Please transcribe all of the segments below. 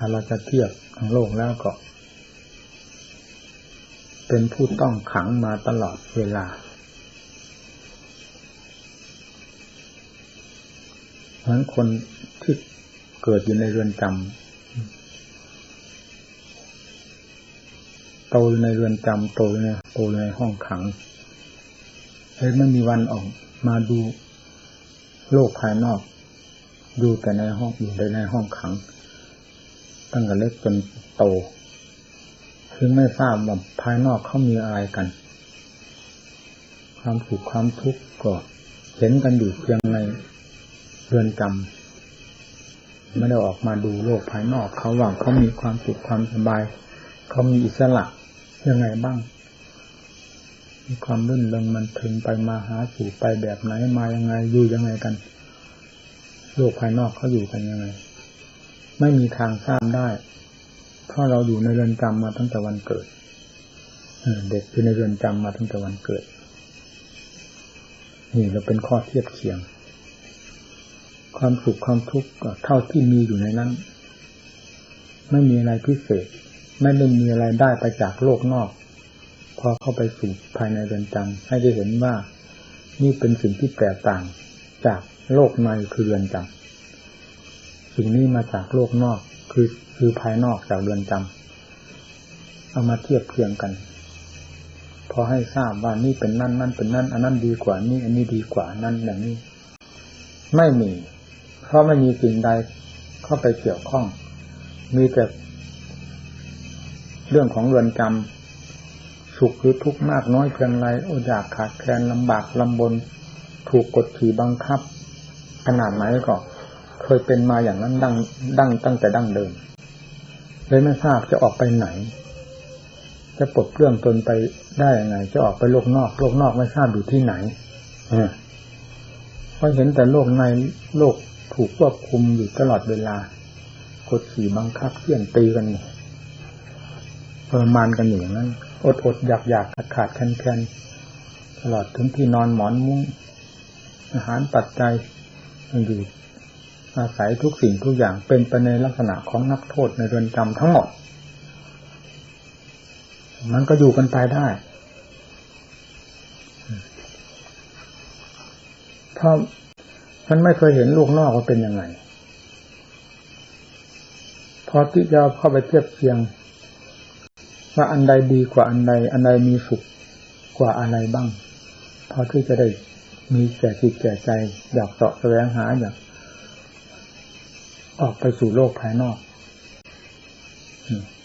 ถ้าเราจะเทียบทั้งโลกแล้วก็ เป็นผู้ต้องขังมาตลอดเวลาเพราะฉะนั้นคนที่เกิดอยู่ในเรือนจำโตอยู่ในเรือนจำโตอยู่ในโตอยู่ในห้องขังเลยไม่มีวันออกมาดูโลกภายนอกอยู่แต่ในห้องอยู่แต่ในห้องขัง ตั้งแต่เล็กจนโตคือไม่ทราบว่าภายนอกเขามีอะไรกัน ความสุขความทุกข์ก็เห็นกันอยู่เพียงในเรือนจำไม่ได้ออกมาดูโลกภายนอกเขาว่าเขามีความสุขความสบาย เขามีอิสระยังไงบ้าง มีความรื่นเริงมันถึงไปมาหาสู่ไปแบบไหนมายังไงอยู่ยังไงกัน โลกภายนอกเขาอยู่กันยังไง ไม่มีทางทราบได้ เพราะเราอยู่ในเรือนจำมาตั้งแต่วันเกิดเด็กอยู่ในเรือนจำมาตั้งแต่วันเกิด นี่เราเป็นข้อเทียบเคียง ความสุขความทุกข์เท่าที่มีอยู่ในนั้น ไม่มีอะไรพิเศษ ไม่ได้มีอะไรได้ไปจากโลกนอก พอเข้าไปสู่ภายในเรือนจำให้ได้เห็นว่า นี่เป็นสิ่งที่แตกต่างจากโลกในคือเรือนจำ สิ่งนี้มาจากโลกนอก คือคือภายนอกจากเรือนจำเอามาเทียบเทียงกัน พอให้ทราบว่านี่เป็นนั่นนั่นเป็นนั่น อันนั้นดีกว่านี่อันนี้ดีกว่านั่นอย่างนี้ ไม่มี เพราะไม่มีสิ่งใดเข้าไปเกี่ยวข้อง มีแต่เรื่องของเรือนจำสุขหรือทุกข์มากน้อยเพียงไรอดอยากขาดแคลนลำบากลำบน ถูกกดขี่บังคับ ขนาดไหนก็ เคยเป็นมาอย่างนั้นดังดั้งตั้งแต่ดั้งเดิมเลยไม่ทราบจะออกไปไหน จะปลดเปลื้องตนไปได้ยังไง จะออกไปโลกนอก โลกนอกไม่ทราบอยู่ที่ไหนเพราะเห็นแต่โลกในโลกถูกควบคุมอยู่ตลอดเวลากดขี่บังคับเขี่ยนตีกันทรมานกันอยู่างนั้น อดอดอยากอยากขาดขาดแค้นแค้นตลอดถึงที่นอนหมอนมุ้งอาหารปัจจัยอยู่ อาศัยทุกสิ่งทุกอย่างเป็นไปในลักษณะของนักโทษในเรือนจำทั้งหมด มันก็อยู่กันไปได้ เพราะมันไม่เคยเห็นลูกนอกว่าเป็นยังไง พอที่จะเข้าไปเทียบเทียง ว่าอันใดดีกว่าอันใด อันใดมีสุขกว่าอะไรบ้าง พอที่จะได้มีแก่จิตแก่ใจ อยากเสาะแสวงหาอยาก ออกไปสู่โลกภายนอก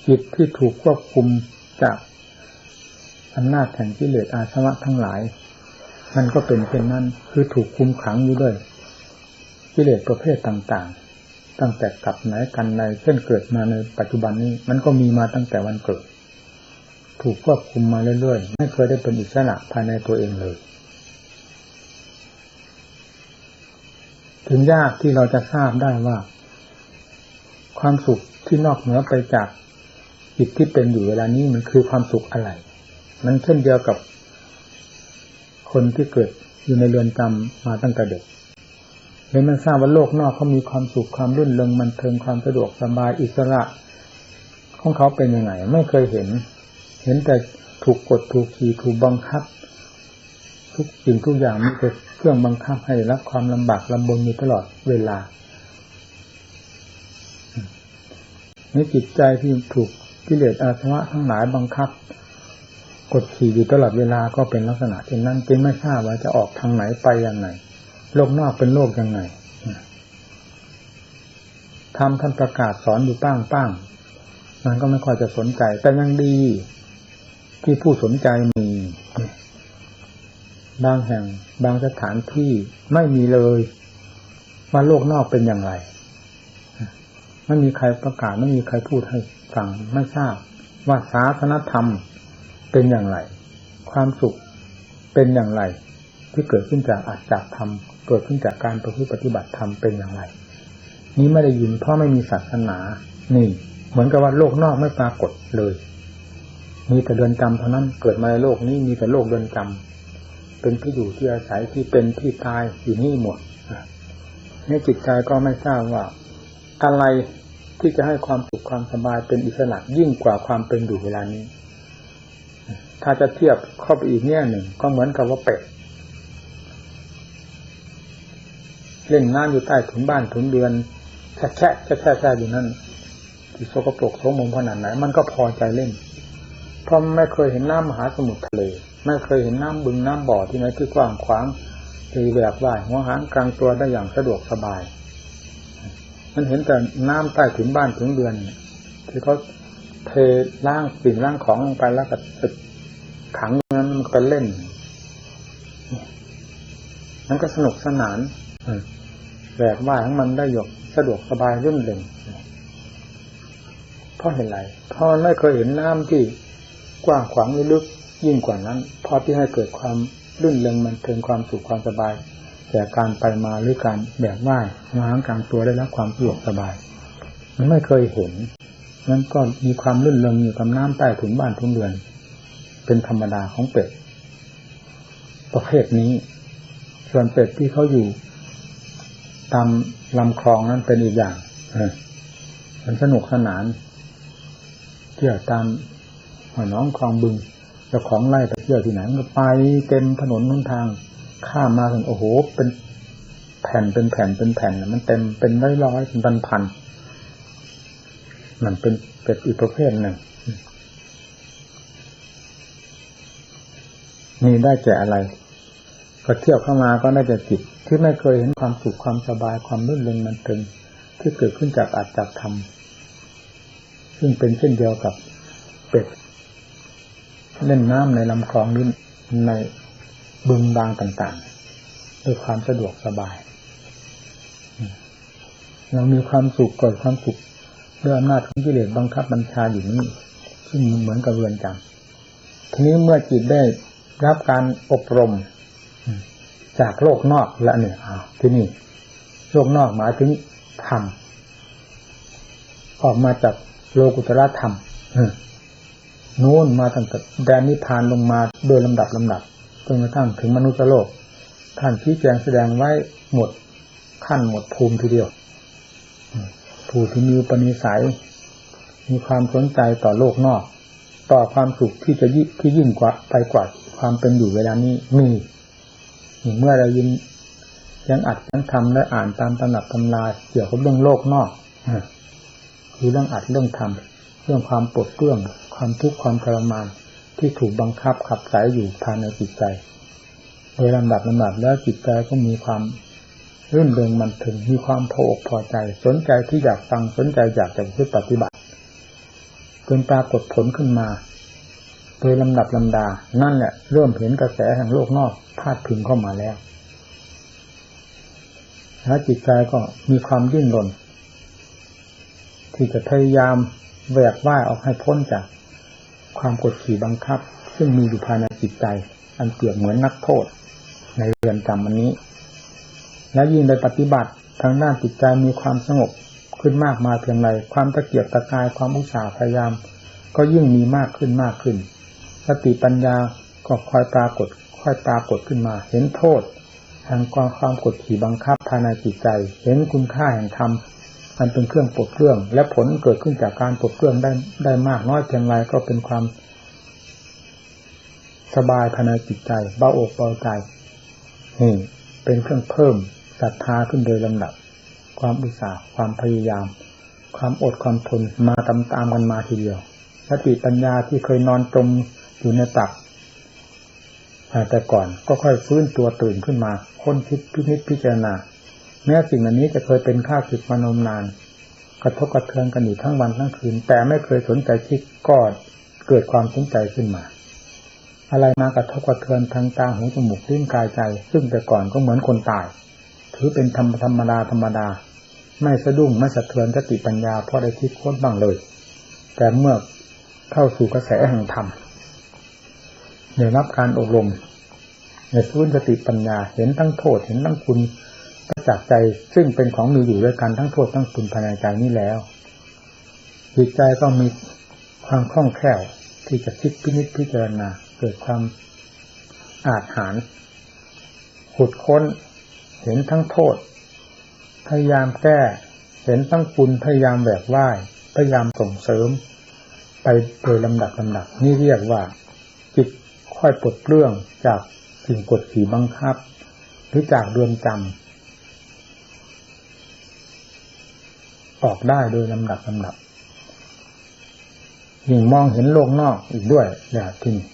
จิตที่ถูกควบคุมจากอำนาจแห่งกิเลสอาสวะทั้งหลาย มันก็เป็นเช่นนั้นคือถูกคุมขังอยู่ด้วยกิเลสประเภทต่างๆ ตั้งแต่กลับไหนกันในเช่นเกิดมาในปัจจุบันนี้ มันก็มีมาตั้งแต่วันเกิด ถูกควบคุมมาเรื่อยๆ ไม่เคยได้เป็นอิสระภายในตัวเองเลย ถึงยากที่เราจะทราบได้ว่า ความสุขที่นอกเหนือไปจากจิตที่เป็นอยู่เวลานี้มันคือความสุขอะไร มันเช่นเดียวกับคนที่เกิดอยู่ในเรือนจำมาตั้งแต่เด็กเลยมันทราบว่าโลกนอกเขามีความสุขความรื่นเริงมันเทิงความสะดวกสบายอิสระ ของเขาเป็นยังไง ไม่เคยเห็น เห็นแต่ถูกกดถูกขี่ถูกบังคับ ทุกสิ่งทุกอย่างมีแต่เครื่องบังคับให้รับความลำบากลำบนอยู่ตลอดเวลา ในจิตใจที่ถูกกิเลสอาสวะทั้งหลายบังคับ กดขี่อยู่ตลอดเวลาก็เป็นลักษณะเช่นนั้นจึงไม่ทราบว่าจะออกทางไหนไปยังไงโลกนอกเป็นโลกยังไงทำท่านประกาศสอนอยู่ป้างป้างมันก็ไม่ค่อยจะสนใจ แต่ยังดีที่ผู้สนใจมีบางแห่งบางสถานที่ไม่มีเลยว่าโลกนอกเป็นอย่างไร ไม่มีใครประกาศไม่มีใครพูดให้ฟังไม่ทราบ ว่าศาสนธรรมเป็นอย่างไร ความสุขเป็นอย่างไร ที่เกิดขึ้นจากอาจจากธรรมเกิดขึ้นจากการประพฤติปฏิบัติธรรมเป็นอย่างไร นี้ไม่ได้ยินเพราะไม่มีศาสนา นี่ เหมือนกับว่าโลกนอกไม่ปรากฏเลย มีแต่เดินจำเท่านั้นเกิดมาในโลกนี้มีแต่โลกเดินจำเป็นที่อยู่ที่อาศัยที่เป็นที่ตายอยู่นี่หมดนี่จิตใจก็ไม่ทราบว่า อะไรที่จะให้ความสุขความสบายเป็นอิสระยิ่งกว่าความเป็นอยู่เวลานี้ ถ้าจะเทียบเข้าไปอีกแง่หนึ่ง ก็เหมือนกับว่าเป็ดเล่นน้ำอยู่ใต้ถุนบ้านถุนเดือนแช่แช่แช่แช่อยู่นั่นที่โสกปรกโสมมขนาดไหน มันก็พอใจเล่นเพราะไม่เคยเห็นน้ำมหาสมุทรทะเล ไม่เคยเห็นน้ำบึงน้ำบ่อที่ไหนที่กว้างขวางตีแบบว่ายหัวหางกลางตัวได้อย่างสะดวกสบาย มันเห็นแต่น้ำใต้ถุนบ้านถึงเดือนที่เขาเทล่างสิ่งล่างของลงไปแล้วก็ขังนั้นมันก็เล่นมันก็สนุกสนานแหวกว่ายของมันได้หยกสะดวกสบายรื่นเริงเพราะเห็นไรเพราะไม่เคยเห็นน้ำที่กว้างขวางลึกยิ่งกว่านั้น พอที่ให้เกิดความรื่นเริงมันเทิงความสุขความสบาย แต่การไปมาหรือการแบบว่ายมาหางกลางตัวได้รับความสะดวกสบาย มันไม่เคยเห็นนั้นก็มีความรื่นเริงอยู่กับน้ำใต้ถุนบ้านทุนเดือน เป็นธรรมดาของเป็ดประเภทนี้ ส่วนเป็ดที่เขาอยู่ ตามลำคลองนั้นเป็นอีกอย่างมันสนุกสนานเที่ยวตามหน้องคลองบึงเจ้าของไร่ไปเที่ยวที่ไหนก็ไปเต็มถนนนุนทาง ข้ามมาถึงโอ้โห เป็นแผ่นเป็นแผ่นเป็นแผ่นมันเต็มเป็นร้อยร้อยเป็นพันพันมันเป็นเป็ดอีกประเภทหนึ่งนี่ได้แก่อะไร ก็เที่ยวเข้ามาก็ได้แต่จิต ที่ไม่เคยเห็นความสุขความสบายความรื่นเริงมันเตึงที่เกิดขึ้นจากอัตจากธรรมซึ่งเป็นเช่นเดียวกับเป็ด เล่นน้ำในลำคลองหรือใน บึงบางต่างๆ ด้วยความสะดวกสบายเรามีความสุขเกิดความสุขด้วยอำนาจของกิเลสบังคับบัญชาอยู่นี้ซึ่งเหมือนกับเรือนจำทีนี้เมื่อจิตได้รับการอบรม จากโลกนอกและเนี่ยที่นี่โลกนอกหมายถึงธรรมออกมาจากโลกุตระธรรมนู้นมาตั้งแต่แดนนิพพานลงมาโดยลำดับลำดับ จนกระทั่งถึงมนุษย์โลก ท่านชี้แจงแสดงไว้หมดขั้นหมดภูมิทีเดียว ผู้ที่มีปณิสัย มีความสนใจต่อโลกนอก ต่อความสุขที่จะยิ่ที่ยิ่งกว่าไปกว่าความเป็นอยู่เวลานี้มีเมื่อเรายินยังอัดยังทำและอ่านตามตำหนักตำราเกี่ยวกับเรื่องโลกนอกคือเรื่องอัดเรื่องทำเรื่องความปวดเปื้องความทุกข์ความทรมาน ที่ถูกบังคับขับสายอยู่ภายในจิตใจ โดยลำดับลำดับแล้วจิตใจก็มีความรื่นเริงมันถึงมีความพออกพอใจ สนใจที่อยากฟังสนใจอยากจะปฏิบัติจนปรากฏผลขึ้นมา โดยลำดับลำดา นั่นแหละเริ่มเห็นกระแสแห่งโลกนอกพาดพึงเข้ามาแล้วแล้วจิตใจก็มีความดิ้นรนที่จะพยายามแหวกว่ายออกให้พ้นจาก ความกดขี่บังคับ ซึ่งมีอยู่ภายในจิตใจ อันเปรียบเหมือนนักโทษ ในเรือนจำอันนี้ และยิ่งในปฏิบัติทางด้านจิตใจมีความสงบขึ้นมากมาเพียงไรความตะเกียบตะกายความอุตสาห์พยายาม ก็ยิ่งมีมากขึ้นมากขึ้น สติปัญญาก็คอยปรากฏค่อยปรากฏขึ้นมา เห็นโทษแห่งความความกดขี่บังคับภายในจิตใจ เห็นคุณค่าแห่งธรรม มันเป็นเครื่องปลดเครื่อง และผลเกิดขึ้นจากการปลดเครื่องได้ได้มากน้อยเพียงไรก็เป็นความสบายภายในจิตใจเบาอกเบาใจนี่เป็นเครื่องเพิ่มศรัทธาขึ้นโดยลำดับ ความอุตสาห์ความพยายาม ความอดความทนมาตามตามกันมาทีเดียวสติปัญญาที่เคยนอนจมอยู่ในตักแต่ก่อนก็ค่อยฟื้นตัวตื่นขึ้นมาค้นคิดพินิจพิจารณา แม้สิ่งอันนี้จะเคยเป็นข้าศึกมานมนาน กระทบกระเทือนกันอยู่ทั้งวันทั้งคืน แต่ไม่เคยสนใจคิดก็เกิดความสนใจขึ้นมา อะไรมากระทบกระเทือนทางตาหูจมูกลิ้นกายใจ ซึ่งแต่ก่อนก็เหมือนคนตาย ถือเป็นธรรมธรรมดาธรรมดา ไม่สะดุ้งไม่สะเทือนสติปัญญาเพราะได้คิดค้นบ้างเลย แต่เมื่อเข้าสู่กระแสแห่งธรรมได้รับการอบรมในฟื้นสติปัญญาเห็นทั้งโทษเห็นทั้งคุณ จากใจซึ่งเป็นของมีอยู่ด้วยกันทั้งโทษทั้งคุณภายในใจนี้แล้ว จิตใจก็มีความคล่องแคล่วที่จะคิดพินิจพิจารณาเกิดความอาจหารขุดค้น เห็นทั้งโทษ พยายามแก้ เห็นตั้งคุณพยายามแบกไหว้พยายามส่งเสริม ไปโดยลำดับลำดับนี่เรียกว่าจิตค่อยปลดเปลื้องจากสิ่งกดขี่บังคับ หรือจากเรือนจำ ออกได้โดยลำดับลำดับยิ่งมองเห็นโลกนอกอีกด้วยเนี่ยที่นี่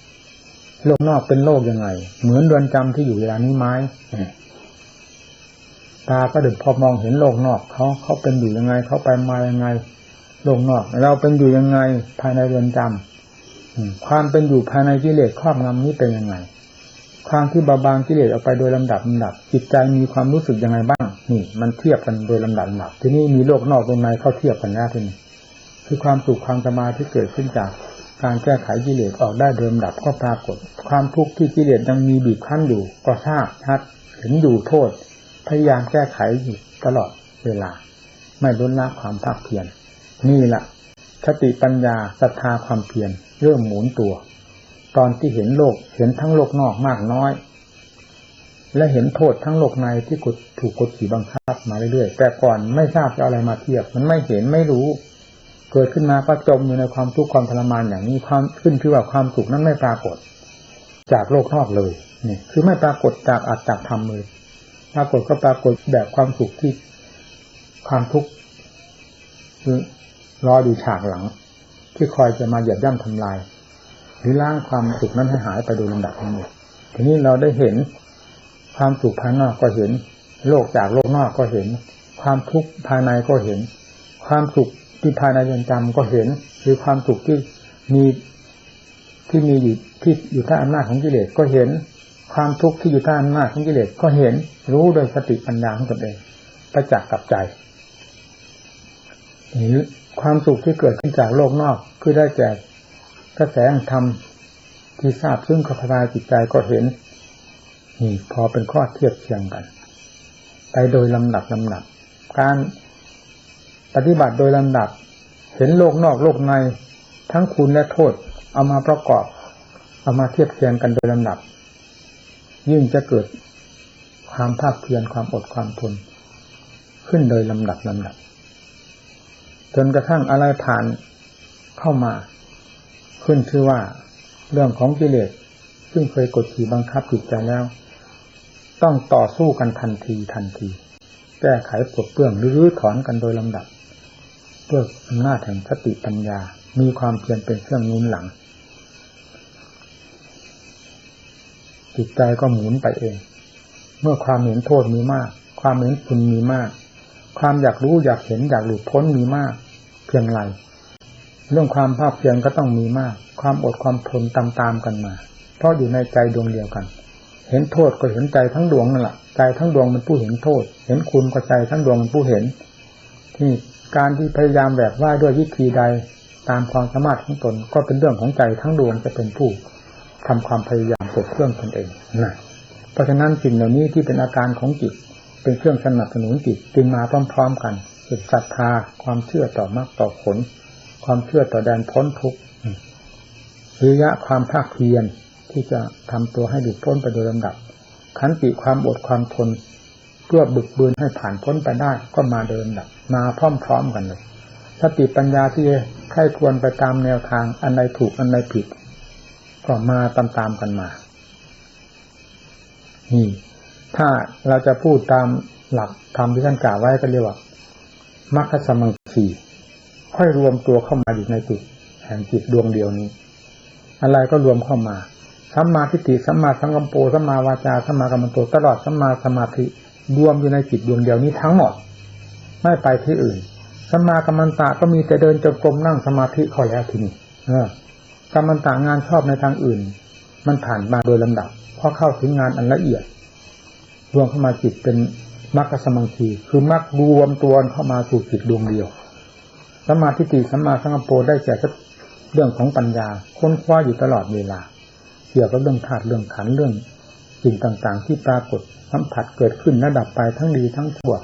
โลกนอกเป็นโลกยังไง เหมือนเรือนจำที่อยู่เวลานี้ไหมตาก็ดินพอมองเห็นโลกนอกเขาเขาเป็นอยู่ยังไงเขาไปมายังไง โลกนอก เราเป็นอยู่ยังไงภายในเรือนจำความเป็นอยู่ภายในกิเลสครอบงำนี้เป็นยังไง ความที่เบาบางกิเลสออกไปโดยลำดับลำดับ จิตใจมีความรู้สึกยังไงบ้าง นี่ มันเทียบกันโดยลำดับลำดับ ที่นี่มีโลกนอกตรงในเข้าเทียบกันนะที่นี่คือความสุขความสมาธิเกิดขึ้นจากการแก้ไขกิเลสออกได้เดิมดับก็ปรากฏ ความทุกข์ที่กิเลสยังมีบีบคั้นอยู่ ก็ทราบชัดเห็นอยู่โทษ พยายามแก้ไขอยู่ตลอดเวลา ไม่ลดละความภาคเพียรนี่แหละสติปัญญาศรัทธาความเพียรเริ่มหมุนตัว ตอนที่เห็นโลกเห็นทั้งโลกนอกมากน้อย และเห็นโทษทั้งโลกในที่กดถูกกดขี่บังคับมาเรื่อยๆแต่ก่อนไม่ทราบจะอะไรมาเทียบ มันไม่เห็นไม่รู้ เกิดขึ้นมาก็จมอยู่ในความทุกข์ความทรมานอย่างนี้ความขึ้นคือว่าความสุขนั้นไม่ปรากฏ จากโลกนอกเลยนี่คือไม่ปรากฏจากอัตจากธรรมเลยปรากฏก็ปรากฏแบบความสุขที่ความทุกข์รออยู่ฉากหลัง ที่คอยจะมาเหยียบย่ำทำลาย หรือล้างความสุขนั้นให้หายไปโดยลำดับทั้งทีนี้เราได้เห็นความสุขภายนอกก็เห็น โลกจากโลกนอกก็เห็น ความทุกข์ภายในก็เห็น ความสุขที่ภายในเรือนจำก็เห็นคือความสุขที่มีที่มีอยู่ที่อยู่ใต้อำนาจของกิเลสก็เห็น ความทุกข์ที่อยู่ใต้อำนาจของกิเลสก็เห็น รู้โดยสติปัญญาของตนเองประจักษ์กับใจหรือความสุขที่เกิดขึ้นจากโลกนอกคือได้แก่ กระแสธรรมที่ทราบซึ่งขพายจิตใจก็เห็นนี่พอเป็นข้อเทียบเทียงกัน ไปโดยลำดับลำดับ การปฏิบัติโดยลำดับ เห็นโลกนอกโลกในทั้งคุณและโทษ เอามาประกอบ เอามาเทียบเทียงกันโดยลำดับ ยิ่งจะเกิดความภาคเพียรความอดความทน ขึ้นโดยลำดับลำดับ จนกระทั่งอะไรผ่านเข้ามา ขึ้นชื่อว่าเรื่องของกิเลสซึ่งเคยกดขี่บังคับจิตใจแล้ว ต้องต่อสู้กันทันทีทันที แก้ไขปลดเปลื้องหรือรื้อถอนกันโดยลำดับด้วยอำนาจแห่งสติปัญญา มีความเพียรเป็นเครื่องนุนหลัง จิตใจก็หมุนไปเอง เมื่อความเห็นโทษมีมาก ความเห็นคุณมีมาก ความอยากรู้อยากเห็นอยากหลุดพ้นมีมาก เพียงไร เรื่องความภาคเพียรก็ต้องมีมาก ความอดความทนตามๆกันมา เพราะอยู่ในใจดวงเดียวกัน เห็นโทษก็เห็นใจทั้งดวงนั่นแหละใจทั้งดวงมันผู้เห็นโทษ เห็นคุณก็ใจทั้งดวงมันผู้เห็น ที่การที่พยายามแบบว่าด้วยวิธีใดตามความสามารถของตนก็เป็นเรื่องของใจทั้งดวงจะเป็นผู้ทำความพยายามปลดเครื่องตนเองนะเพราะฉะนั้นสิ่งเหล่านี้ที่เป็นอาการของจิต เป็นเครื่องสนับสนุนจิตจึงมาพร้อมๆกันเกิดศรัทธาความเชื่อต่อมรรคต่อผล ความเชื่อต่อแดนพ้นทุกข์วิริยะความภาคเพียรที่จะทำตัวให้หลุดพ้นไปโดยลำดับ ขันติความอดความทน เพื่อบึกบืนให้ผ่านพ้นไปได้ก็มาเดินดับ มาพร้อมๆกันเลยสติปัญญาที่ใครควรไปตามแนวทางอันใดถูกอันใดผิด ก็มาตามๆกันมา นี่ ถ้าเราจะพูดตามหลักธรรมที่ท่านกล่าวไว้ก็เรียกว่ามรรคสมังคี ค่อยรวมตัวเข้ามาอยู่ในจิตแห่งจิตดวงเดียวนี้ อะไรก็รวมเข้ามาสัมมาทิฏฐิสัมมาสังกัมโปสัมมาวาจาสัมมากรรมโตตลอดสัมมาสมาธิรวมอยู่ในจิตดวงเดียวนี้ทั้งหมด ไม่ไปที่อื่นสัมมากรรมันตะก็มีแต่เดินจงกรมนั่งสมาธิขอแล้วทีนี้เออกรรมันตะงานชอบในทางอื่น มันผ่านมาโดยลำดับพอเข้าถึงงานอันละเอียด รวมเข้ามาจิตเป็นมรรคสมังคีคือมรรครวมตัวเข้ามาสู่จิตดวงเดียว สมาธิติสัมมาสังกปรได้แก่เรื่องของปัญญา ค้นคว้าอยู่ตลอดเวลา เกี่ยวกับเรื่องธาตุเรื่องขันเรื่องสิ่งต่างๆ ที่ปรากฏสัมผัสเกิดขึ้นระดับไปทั้งดีทั้งชั่ว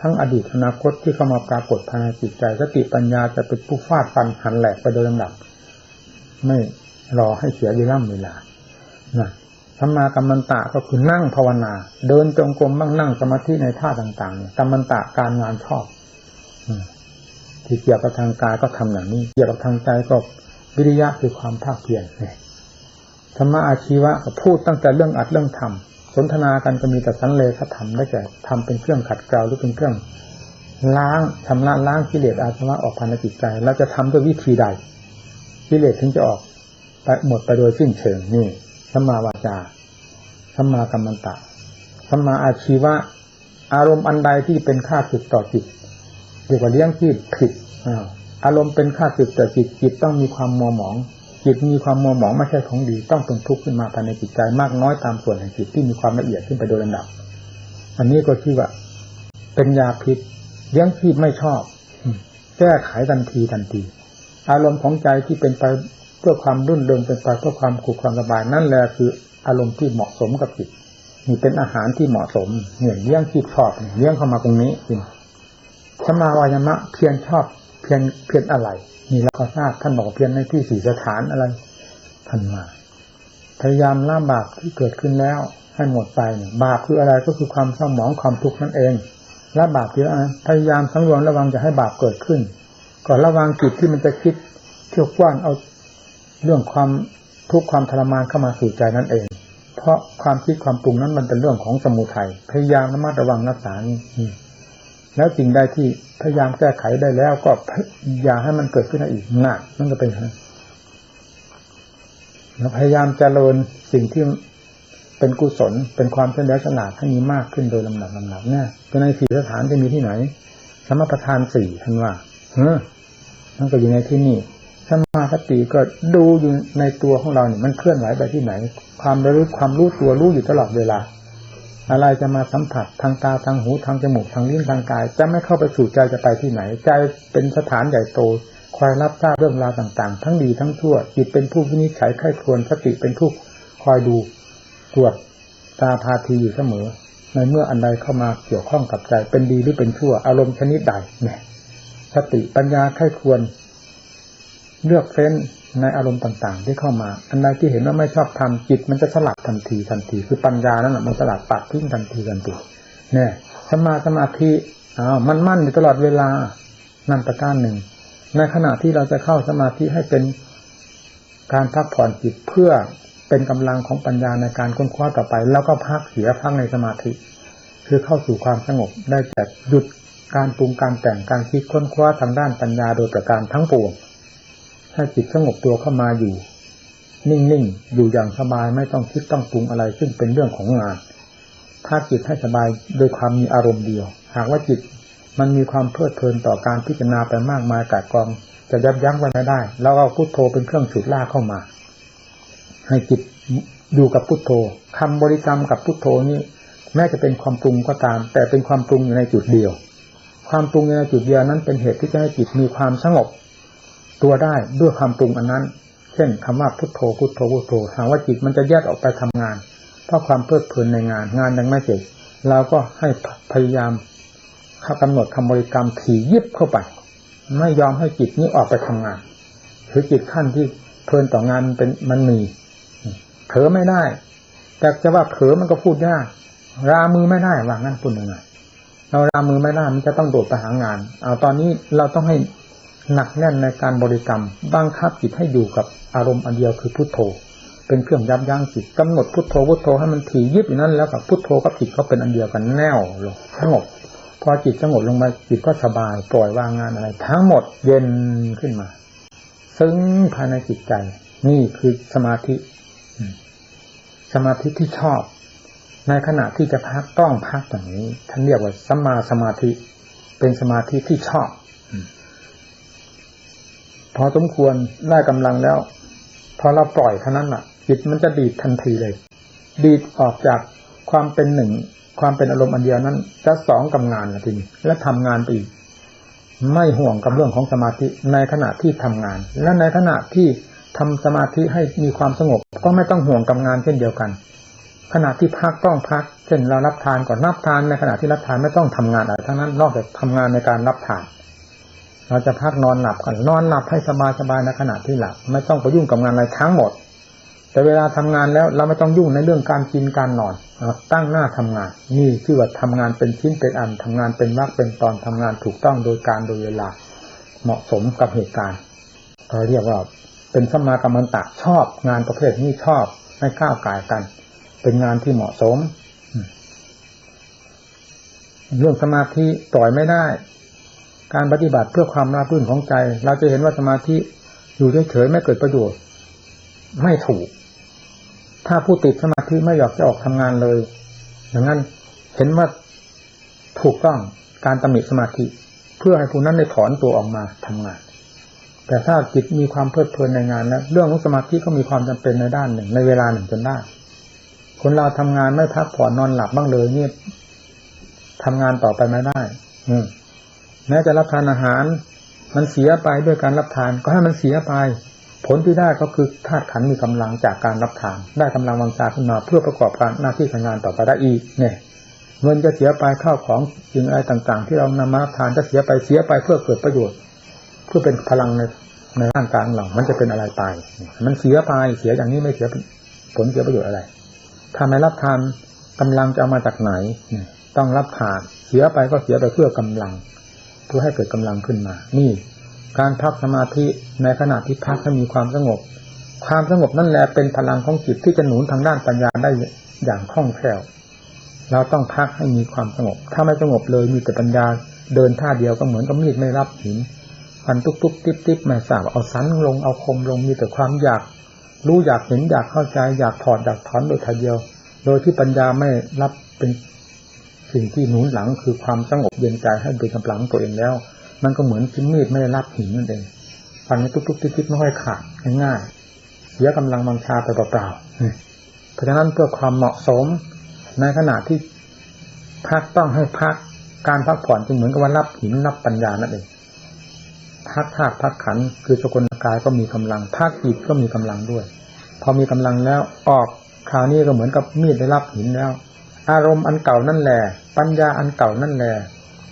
ทั้งอดีตอนาคตที่เข้ามาปรากฏภายในจิตใจสติปัญญาจะเป็นผู้ฟาดฟันหันแหลกไปโดยลำดับ ไม่รอให้เสียเวลาเวลานะธรรมากรรมันตะก็คือนั่งภาวนา เดินจงกรมบ้างนั่งสมาธิในท่าต่างๆกรรมันตะการงานชอบอื ที่เกี่ยวกับทางกายก็ทำอย่างนี้ เกี่ยวกับทางใจก็วิริยะคือความภาคเพียรเนี่ยธรรมะอาชีวะก็พูดตั้งแต่เรื่องอัดเรื่องทำสนทนากันก็มีแต่สันเลขธรรมได้แก่ทำเป็นเครื่องขัดเกลาหรือเป็นเครื่องล้างชำระล้างกิเลสอาสวะออกภายในจิตใจเราจะทำด้วยวิธีใดกิเลสถึงจะออกไปหมดไปโดยสิ้นเชิงนี่สัมมาวาจาสัมมากัมมันตะสัมมาอาชีวะ อารมณ์อันใดที่เป็นค่าศึกต่อจิต เรียกว่าเลี้ยงที่ผิดอ้าวอารมณ์เป็นค่าศึกต่อจิตจิตต้องมีความมัวหมอง จิตมีความมัวหมองไม่ใช่ของดี ต้องเป็นทุกข์ขึ้นมาภายในจิตใจมากน้อยตามส่วนแห่งจิตที่มีความละเอียดขึ้นไปโดยลำดับ อันนี้ก็ชื่อว่า เป็นยาพิษเลี้ยงที่ไม่ชอบอืมแก้ไขทันทีทันที อารมณ์ของใจที่เป็นไปเพื่อความรุ่นเริงเป็นไปเพื่อความขุความสบายนั่นแหละคืออารมณ์ที่เหมาะสมกับจิตนี่เป็นอาหารที่เหมาะสมเนี่ยเลี้ยงที่ชอบเนี่ยเลี้ยงเข้ามาตรงนี้จริง สมาวายมะเพียรชอบเพียรเพียรอะไรนี่เราก็ทราบท่านบอกเพียรในที่สี่สถานอะไรท่านมาพยายามละบาปที่เกิดขึ้นแล้ว ให้หมดไปเนี่ยบาปคืออะไรก็คือความเศร้าหมองความทุกข์นั่นเองละบาปคืออะไรพยายามสังวรระวังจะให้บาปเกิดขึ้นก่อนระวังจิตที่มันจะคิดเที่ยวกว้านเอาเรื่องความทุกข์ความทรมานเข้ามาสู่ใจนั่นเอง เพราะความคิดความปรุงนั้นมันเป็นเรื่องของสมุทัยพยายามระมัดระวังรักษานี่ แล้วสิ่งใดที่พยายามแก้ไขได้แล้ว ก็อย่าให้มันเกิดขึ้นอีกหนักนั่นก็เป็นอย่างนั้นแล้วพยายามเจริญสิ่งที่เป็นกุศลเป็นความเฉลียวฉลาดให้มีมากขึ้นโดยลำดับลำดับเนี่ยก็ในสี่สถานจะมีที่ไหน สมประทานสี่ท่านว่าเออมันก็อยู่ในที่นี่สมาคติก็ดูอยู่ในตัวของเราเนี่ยมันเคลื่อนไหวไปที่ไหน ความระลึกความรู้ตัวรู้อยู่ตลอดเวลา อะไรจะมาสัมผัสทางตาทางหูทางจมูกทางลิ้นทางกาย จะไม่เข้าไปสู่ใจจะไปที่ไหน ใจเป็นสถานใหญ่โตคอยรับทราบเรื่องราวต่างๆ ทั้งดีทั้งชั่วจิตเป็นผู้วินิจฉัยไข้ควนสติเป็นผู้คอยดูตรวจตาพาทีอยู่เสมอ ในเมื่ออันใดเข้ามาเกี่ยวข้องกับใจ เป็นดีหรือเป็นชั่ว อารมณ์ชนิดใดเนี่ยสติปัญญาไข้ควร เลือกเฟ้น ในอารมณ์ต่างๆ ที่เข้ามา อันใดที่เห็นว่าไม่ชอบทำจิตมันจะสลัดทันทีทันที คือปัญญานั่นแหละมันสลัดปัดทิ้งทันทีทันทีเนี่ยสมาสมาธิอ้าวมันมั่นอยู่ตลอดเวลานั่นประการหนึ่ง ในขณะที่เราจะเข้าสมาธิให้เป็นการพักผ่อนจิตเพื่อเป็นกำลังของปัญญาในการค้นคว้าต่อไป แล้วก็พักเสียพักในสมาธิ คือเข้าสู่ความสงบได้แต่หยุดการปรุงการแต่งการคิดค้นคว้าทางด้านปัญญาโดยประการทั้งปวง ให้จิตสงบตัวเข้ามาอยู่ นิ่งๆ อยู่อย่างสบายไม่ต้องคิดต้องปรุงอะไร ซึ่งเป็นเรื่องของงาน ถ้าจิตให้สบายโดยความมีอารมณ์เดียว หากว่าจิตมันมีความเพลิดเพลินต่อการพิจารณาไปมากมายกายกอง จะยับยั้งไว้ไม่ได้ แล้วเอาพุทโธเป็นเครื่องฉุดล่าเข้ามา ให้จิตอยู่กับพุทโธคำบริกรรมกับพุทโธนี้แม้จะเป็นความปรุงก็ตาม แต่เป็นความปรุงอยู่ในจุดเดียว ความปรุงในจุดเดียวนั้นเป็นเหตุที่จะให้จิตมีความสงบ ตัวได้ด้วยความปรุงอันนั้น เช่นคำว่าพุทโธพุทโธพุทโธหาว่าจิตมันจะแยกออกไปทำงาน เพราะความเพลิดเพลินในงานงานยังไม่เสร็จเราก็ให้พยายามข้ากำหนดคำบริกรรมถี่ยิบเข้าไป ไม่ยอมให้จิตนี้ออกไปทำงานคือจิตขั้นที่เพลินต่องานมันเป็นมันมีเผลอไม่ได้แต่จะว่าเผลอมันก็พูดยากรามือไม่ได้ว่างั้นพูดยังไงเรารามือไม่ได้มันจะต้องโดดไปหางาน เอาตอนนี้เราต้องให้ หนักแน่นในการบริกรรมบังคับจิตให้อยู่กับอารมณ์อันเดียวคือพุทโธ เป็นเครื่องยับยั้งจิตกำหนดพุทโธพุทโธให้มันถี่ยิบอยู่นั่นแล้วกับพุทโธกับจิตก็เป็นอันเดียวกันแน่วลงสงบพอจิตสงบลงมาจิตก็สบายปล่อยวางงานอะไร ทั้งหมดเย็นขึ้นมา ซึ่งภายในจิตใจ นี่คือสมาธิ สมาธิที่ชอบ ในขณะที่จะพักต้องพักอย่างนี้ท่านเรียกว่าสัมมาสมาธิ เป็นสมาธิที่ชอบ พอสมควรได้กำลังแล้ว พอเราปล่อยเท่านั้นแหละจิตมันจะดีดทันทีเลย ดีดออกจากความเป็นหนึ่ง ความเป็นอารมณ์อันเดียวนั้นจะสองกับงานนะทีนี้และทำงานไปอีกไม่ห่วงกับเรื่องของสมาธิในขณะที่ทำงาน และในขณะที่ทำสมาธิให้มีความสงบ ก็ไม่ต้องห่วงกับงานเช่นเดียวกัน ขณะที่พักต้องพัก เช่นเรารับทานก่อนรับทานในขณะที่รับทานไม่ต้องทำงานอะไรทั้งนั้นนอกจากทำงานในการรับทาน เราจะพักนอนหลับกันนอนหลับให้สบายสบายในขณะที่หลับ ไม่ต้องไปยุ่งกับงานอะไรทั้งหมด แต่เวลาทำงานแล้วเราไม่ต้องยุ่งในเรื่องการกินการนอนตั้งหน้าทำงาน นี่ชื่อว่าทำงานเป็นชิ้นเป็นอันทำงานเป็นวักเป็นตอนทำงานถูกต้องโดยการโดยเวลา เหมาะสมกับเหตุการณ์เราเรียกว่าเป็นสมากรรมันตะชอบ งานประเภทนี้ชอบไม่ก้าวไก่ายกัน เป็นงานที่เหมาะสมเรื่องสมาธิปล่อยไม่ได้ การปฏิบัติเพื่อความราบรื่นของใจ เราจะเห็นว่าสมาธิอยู่เฉยๆไม่เกิดประโยชน์ ไม่ถูก ถ้าผู้ติดสมาธิไม่อยากจะออกทำงานเลย อย่างนั้นเห็นว่าถูกต้องการตำหนิสมาธิ เพื่อให้ผู้นั้นได้ถอนตัวออกมาทำงาน แต่ถ้าจิตมีความเพลิดเพลินในงานแล้วเรื่องของสมาธิก็มีความจำเป็นในด้านหนึ่ง ในเวลาหนึ่งจนได้ คนเราทำงานไม่พักผ่อนนอนหลับบ้างเลยนี่ทำงานต่อไปไม่ได้ อืม แม้จะรับทานอาหาร มันเสียไปด้วยการรับทานก็ให้มันเสียไป ผลที่ได้ก็คือธาตุขันธ์มีกำลังจากการรับทาน ได้กำลังวังชาขึ้นมาเพื่อประกอบการหน้าที่การงานต่อไปได้อีกเนี่ยเงินจะเสียไปข้าวของสิ่งอะไรต่างๆ ที่เรานำมารับทานจะเสียไปเสียไปเพื่อเกิดประโยชน์ เพื่อเป็นพลังในในร่างกายเรามันจะเป็นอะไรไป มันเสียไปเสียอย่างนี้ไม่เสียผลเสียประโยชน์อะไรถ้าไม่รับทานกำลังจะเอามาจากไหน ต้องรับทาน เสียไปก็เสียไปเพื่อกำลัง พื่อให้เกิดกำลังขึ้นมา นี่การพักสมาธิในขณะที่พักให้มีความสงบ ความสงบนั่นแหละเป็นพลังของจิตที่จะหนุนทางด้านปัญญาได้อย่างคล่องแคล่ว เราต้องพักให้มีความสงบ ถ้าไม่สงบเลยมีแต่ปัญญาเดินท่าเดียวก็เหมือนกับมีดไม่รับหินฟันตุกตุกติ๊บติ๊บม่ทราบเอาสันลงเอาคมลงมีแต่ความอยากรู้อยากเห็นอยากเข้าใจ อยากถอดอยากถอนโดยทีเดียว โดยที่ปัญญาไม่รับเป็น สิ่งที่หนุนหลังคือความสงบเย็นใจให้เป็นกำลังตัวเองแล้ว มันก็เหมือนชิ้นมีดไม่ได้รับหินนั่นเองฟันไม่ตุ๊กตุ๊กติ๊บติ๊บไม่ค่อยขาดง่ายๆเสียกำลังบังชาไปเปล่าๆเพราะฉะนั้นเพื่อความเหมาะสมในขณะที่พักต้องให้พักการพักผ่อนจึงเหมือนกับว่ารับหินรับปัญญานั่นเองพักธาตุพักขันคือสกุลกายก็มีกำลังพักจิตก็มีกำลังด้วย พอมีกำลังแล้วออกคราวนี้ก็เหมือนกับมีดได้รับหินแล้ว อารมณ์อันเก่านั่นแหละปัญญาอันเก่านั่นแหละ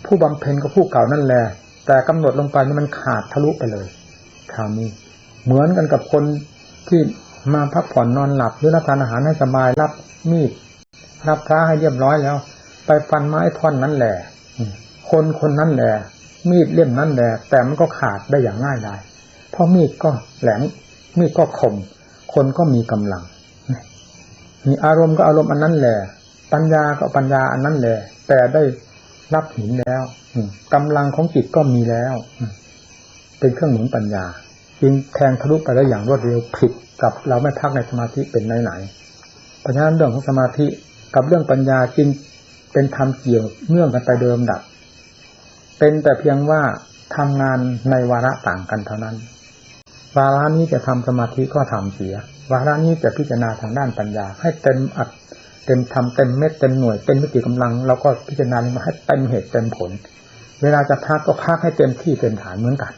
ผู้บำเพ็ญก็ผู้เก่านั่นแหละแต่กำหนดลงไปนี่มันขาดทะลุไปเลยคราวนี้ เหมือนกันกับคนที่มาพักผ่อนนอนหลับหรือรับทานอาหารให้สบายรับมีดรับพระให้เรียบร้อยแล้ว ไปฟันไม้ท่อนนั้นแหละคนคนนั้นแหละมีดเล่มนั้นแหละแต่มันก็ขาดได้อย่างง่ายดายเพราะมีดก็แหลมมีดก็คมคนก็มีกำลังมีอารมณ์ก็อารมณ์อันนั้นแหละ ปัญญาก็ปัญญาอันนั้นแหละแต่ได้รับหินแล้วกำลังของจิตก็มีแล้วเป็นเครื่องหนุนปัญญา จึงแทงทะลุไปได้อย่างรวดเร็วผิดกับเราไม่พักในสมาธิเป็นไหนไหนเพราะฉะนั้นเรื่องของสมาธิกับเรื่องปัญญาจึงเป็นธรรมเกี่ยวเนื่องกันไปเดิมดับ เป็นแต่เพียงว่าทำงานในวาระต่างกันเท่านั้น วาระนี้จะทำสมาธิก็ทำเสีย วาระนี้จะพิจารณาทางด้านปัญญา ให้เต็มอัด เต็มทำเต็มเม็ดเต็มหน่วยเต็มมิติกำลังเราก็พิจารณามาให้เต็มเหตุเต็มผล เวลาจะพักก็พักให้เต็มที่เต็มฐานเหมือนกัน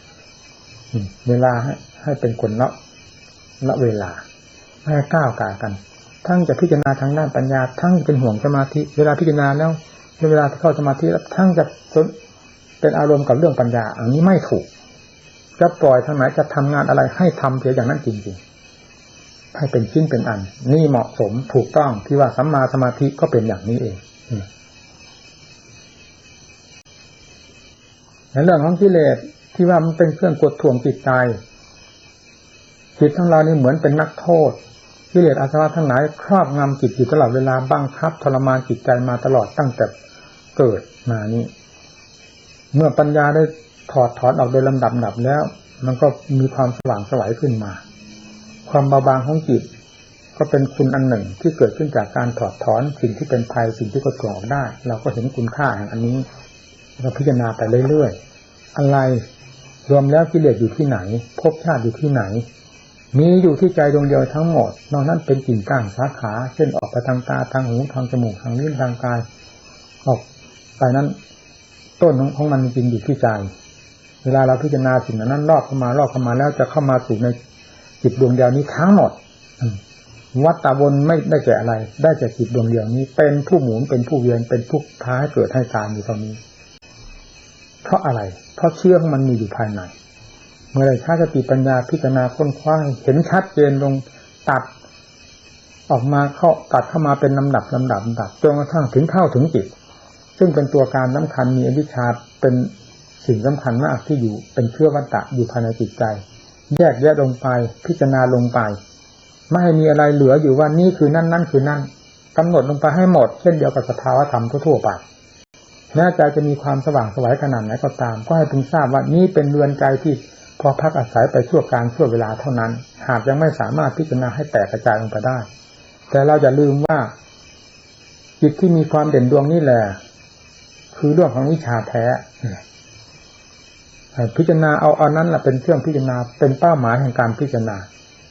เวลาให้ใหเป็นคนละละเวลาไม่ให้ก้าวกากัน ทั้งจะพิจารณาทางด้านปัญญา ทั้งเป็นห่วงสมาธิ เวลาพิจารณาแล้วเวลาเข้าสมาธิแล้วทั้งจะเป็นอารมณ์กับเรื่องปัญญา อันนี้ไม่ถูกจะปล่อยทางไหนจะทำงานอะไรให้ทำเพียอย่างนั้นจริงๆ ให้เป็นชิ้นเป็นอัน นี่เหมาะสมถูกต้องที่ว่าสัมมาสมาธิก็เป็นอย่างนี้เองในเรื่องของกิเลสที่ว่ามันเป็นเครื่องกดท่วงจิตใจจิตทั้งเรานี่เหมือนเป็นนักโทษกิเลสอาสวะทั้งหลายครอบงำจิตอยู่ตลอดเวลาบังคับทรมานจิตใจมาตลอดตั้งแต่เกิดมานี้ เมื่อปัญญาได้ถอดถอนออกโดยลำดับดับแล้ว มันก็มีความสว่างสวัยขึ้นมา ความเบาบางของจิต ก็เป็นคุณอันหนึ่งที่เกิดขึ้นจากการถอดถอนสิ่งที่เป็นภัยสิ่งที่กดท่วงอกได้ เราก็เห็นคุณค่าแห่งอันนี้ เราพิจารณาไปเรื่อยๆอะไรรวมแล้วกิเลสอยู่ที่ไหนภพชาติอยู่ที่ไหน มีอยู่ที่ใจดวงเดียวทั้งหมด นอกนั้นเป็นกิ่งก้างสาขา เช่นออกไปทางตาทางหูทางจมูกทางลิ้นทางกาย ออกไปนั้น ต้นของมันจริงอยู่ที่ใจ เวลาเราพิจารณาสิ่งนั้นรอบเข้ามารอบเข้ามาแล้วจะเข้ามาสู่ใน จิตดวงเดียวนี้ทั้งหมดวัตตาวนไม่ได้แก่อะไร ได้แก่จิตดวงเดียวนี้ เป็นผู้หมุนเป็นผู้เวียนเป็นผู้ท้ายเกิดให้ตามอยู่ตรงนี้ เพราะอะไร เพราะเชื่อของมันมีอยู่ภายในเมื่อไรชาสติปัญญาพิจารณาค้นคว้าเห็นชัดเจนลงตัดออกมาเข้าตัดเข้ามาเป็นลำดับลำดับลำดับจนกระทั่งถึงเข้าถึงจิต ซึ่งเป็นตัวการสำคัญมีอวิชชาเป็นสิ่งสำคัญมากที่อยู่เป็นเชื้อวัตตะอยู่ภายในจิตใจ แยกแยะลงไป พิจารณาลงไป ไม่ให้มีอะไรเหลืออยู่ว่านี่คือนั่นนั่นคือนั่นกำหนดลงไปให้หมด เช่นเดียวกับสภาวธรรมทั่วไปแม้ใจจะมีความสว่างสวยขนาดไหนก็ตาม ก็ให้พึงทราบว่านี่เป็นเรือนใจที่พอพักอาศัยไปชั่วการชั่วเวลาเท่านั้น หากยังไม่สามารถพิจารณาให้แตกกระจายลงไปได้ แต่เราจะลืมว่าจิตที่มีความเด่นดวงนี่แหละคือเรื่องของวิชาแท้ พิจารณาเอาเอานั้นแหละเป็นเครื่องพิจารณาเป็นเป้าหมายแห่งการพิจารณา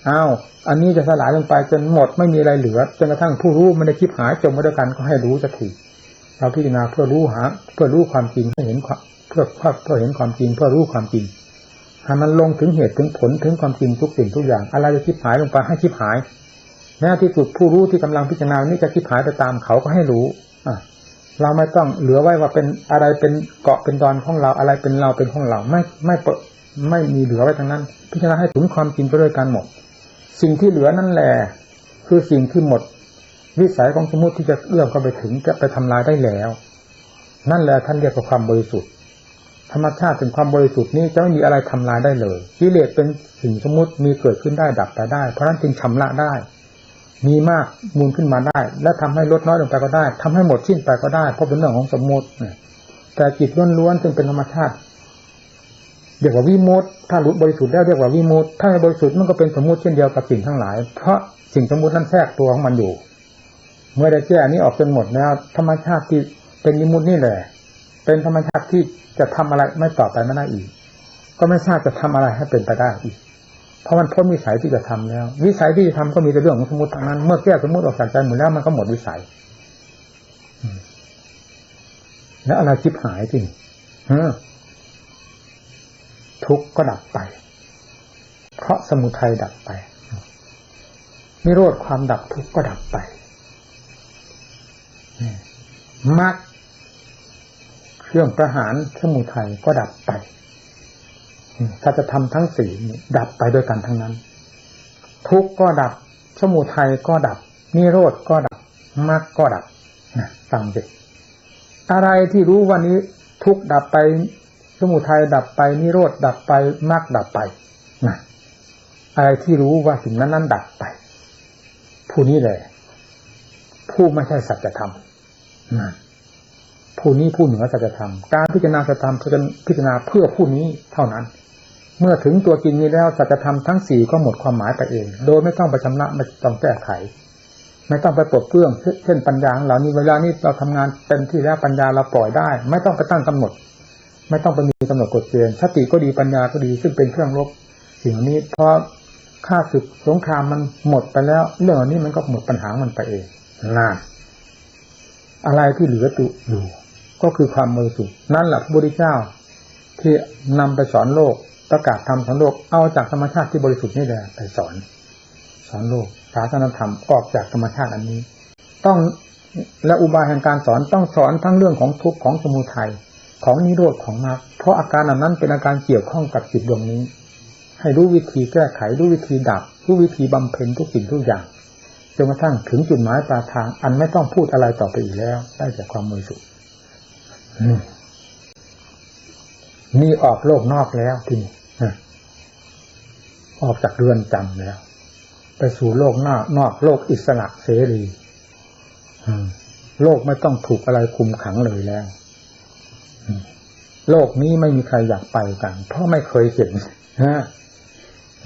อ้าวอันนี้จะสลายลงไปจนหมดไม่มีอะไรเหลือจนกระทั่งผู้รู้ไม่ได้คิดหายจมมาด้วยกันก็ให้รู้สักทีเราพิจารณาเพื่อรู้หา เพื่อรู้ความจริงให้เห็นความเพื่อเพื่อเห็นความจริง เพื่อรู้ความจริงให้มันลงถึงเหตุถึงผลถึงความจริงทุกสิ่งทุกอย่าง อะไรจะคิดหายลงไปให้คิดหายแม้ที่สุดผู้รู้ที่กำลังพิจารณานี้จะคิดหายไปตามเขาก็ให้รู้ อะ เราไม่ต้องเหลือไว้ว่าเป็นอะไรเป็นเกาะเป็นดอนของเราอะไรเป็นเราเป็นของเราไม่ไม่เปิดไม่มีเหลือไว้ทั้งนั้น พิจารณาให้ถึงความจริงไปด้วยกันหมด สิ่งที่เหลือนั่นแหละคือสิ่งที่หมด วิสัยของสมมติที่จะเอื้อมเข้าไปถึงจะไปทำลายได้แล้ว นั่นแหละท่านเรียกว่าความบริสุทธิ์ธรรมชาติเป็นความบริสุทธิ์นี้จะไม่มีอะไรทำลายได้เลยกิเลสเป็นสิ่งสมมติมีเกิดขึ้นได้ดับไปได้ เพราะนั้นจึงชำระได้ มีมากมูลขึ้นมาได้ และทำให้ลดน้อยลงไปก็ได้ทำให้หมดสิ้นไปก็ได้ เพราะเป็นเรื่องของสมมติแต่จิตล้วนๆซึ่งเป็นธรรมชาติเรียกว่าวิมุตถ้าหลุดบริสุทธิ์แล้วเรียกว่าวิมุตถ้าไม่บริสุทธิ์มันก็เป็นสมมติเช่นเดียวกับสิ่งทั้งหลาย เพราะสิ่งสมมตินั้นแทรกตัวของมันอยู่ เมื่อได้แก้นี้ออกจนหมดแล้วธรรมชาติที่เป็นวิมุตนี่แหละ เป็นธรรมชาติที่จะทำอะไรไม่ต่อไปไม่ได้อีก ก็ไม่ทราบจะทำอะไรให้เป็นไปได้อีก เพราะมันพ้นวิสัยที่จะทำแล้ว วิสัยที่จะทำก็มีแต่เรื่องของสมมติทั้งนั้น เมื่อแก้สมมติออกจากใจหมดแล้วมันก็หมดวิสัยแล้วอะไรคิดหายจริงทุกข์ก็ดับไป เพราะสมุทัยดับไปนิโรธความดับทุกข์ก็ดับไปมรรคเครื่องประหารสมุทัยก็ดับไป ถ้าจะทำทั้งสี่ดับไปด้วยกันทั้งนั้น ทุกข์ก็ดับ สมุทัยก็ดับ นิโรธก็ดับมรรคก็ดับฟังดิอะไรที่รู้วันนี้ ทุกข์ดับไป สมุทัยดับไป นิโรธดับไปมรรคดับไปนะอะไรที่รู้ว่าสิ่งนั้นนั้นดับไป ผู้นี้เลย ผู้ไม่ใช่สัจธรรมนะผู้นี้ผู้เหนือสัจธรรม การพิจารณาสัจธรรมจะพิจารณาเพื่อผู้นี้เท่านั้น เมื่อถึงตัวจริงนี้แล้วสัจธรรมทั้งสี่ก็หมดความหมายไปเอง โดยไม่ต้องไปชำระไม่ต้องแก้ไข ไม่ต้องไปปลดเปลื้องเช่นปัญญาของเรานี่เวลานี้เราทำงานเต็มที่แล้วปัญญาเราปล่อยได้ ไม่ต้องไปตั้งกำหนด ไม่ต้องไปมีกำหนดกฎเกณฑ์สติก็ดีปัญญาก็ดีซึ่งเป็นเครื่องลบสิ่งนี้เพราะค่าศึกสงครามมันหมดไปแล้ว เรื่องนี้มันก็หมดปัญหามันไปเองน่าอะไรที่เหลือตุอยู่ก็คือความบริสุทธิ์นั่นแหละพระพุทธเจ้าที่นำไปสอนโลก ประกาศธรรมสอนโลกเอาจากธรรมชาติที่บริสุทธิ์นี่แหละไปสอน สอนโลกศาสนธรรมออกจากธรรมชาติอันนี้ ต้องและอุบายแห่งการสอนต้องสอนทั้งเรื่องของทุกข์ของสมุทัยของนิโรธของมรรคเพราะอาการอันนั้นเป็นอาการเกี่ยวข้องกับจิตดวงนี้ ให้รู้วิธีแก้ไขรู้วิธีดับรู้วิธีบำเพ็ญทุกสิ่งทุกอย่างจนกระทั่งถึงจุดหมายปลายทาง อันไม่ต้องพูดอะไรต่อไปอีกแล้ว ได้จากความมือสุขนี่ออกโลกนอกแล้วทีนี้ ออกจากเรือนจำแล้ว ไปสู่โลกนอกนอกโลกอิสระเสรีโลกไม่ต้องถูกอะไรคุมขังเลยแล้ว โลกนี้ไม่มีใครอยากไปกัน เพราะไม่เคยเห็นฮะ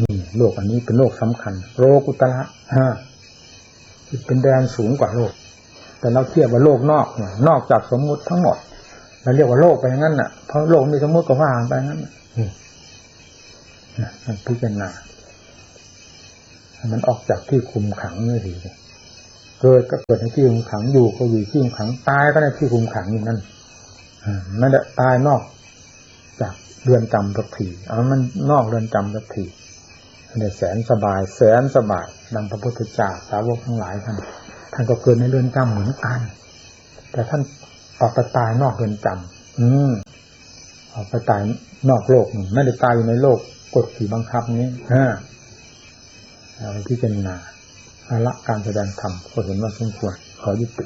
นี่โลกอันนี้เป็นโลกสำคัญ โลกุตระฮะเป็นแดนสูงกว่าโลก แต่เราเทียบว่าโลกนอก นอกจากสมมุติทั้งหมดเราเรียกว่าโลกไปอย่างนั้นน่ะเพราะโลกมีสมมุติก็ว่าไปอย่างนั้น มันพิจารณา มันออกจากที่คุมขังนี่ดีเกิดก็เกิดในที่คุมขังอยู่ก็อยู่ที่คุมขังตายก็ในที่คุมขังอยู่นั่นไม่ได้ตายนอก จากเรือนจำสักทีเอามันนอกเรือนจำสักทีเนี่ยแสนสบาย แสนสบายดังพระพุทธเจ้าสาวกทั้งหลายท่านท่านก็เกิดในเรือนจำเหมือนกันแต่ท่านออกไปตายนอกเรือนจำอืมออกไปตายนอกโลกไม่ได้ตายอยู่ในโลก กฎขี่บังคับนี้ฮะเราพิจารณาเอาละการแสดงธรรมก็เห็นว่าสมควรขอยุติ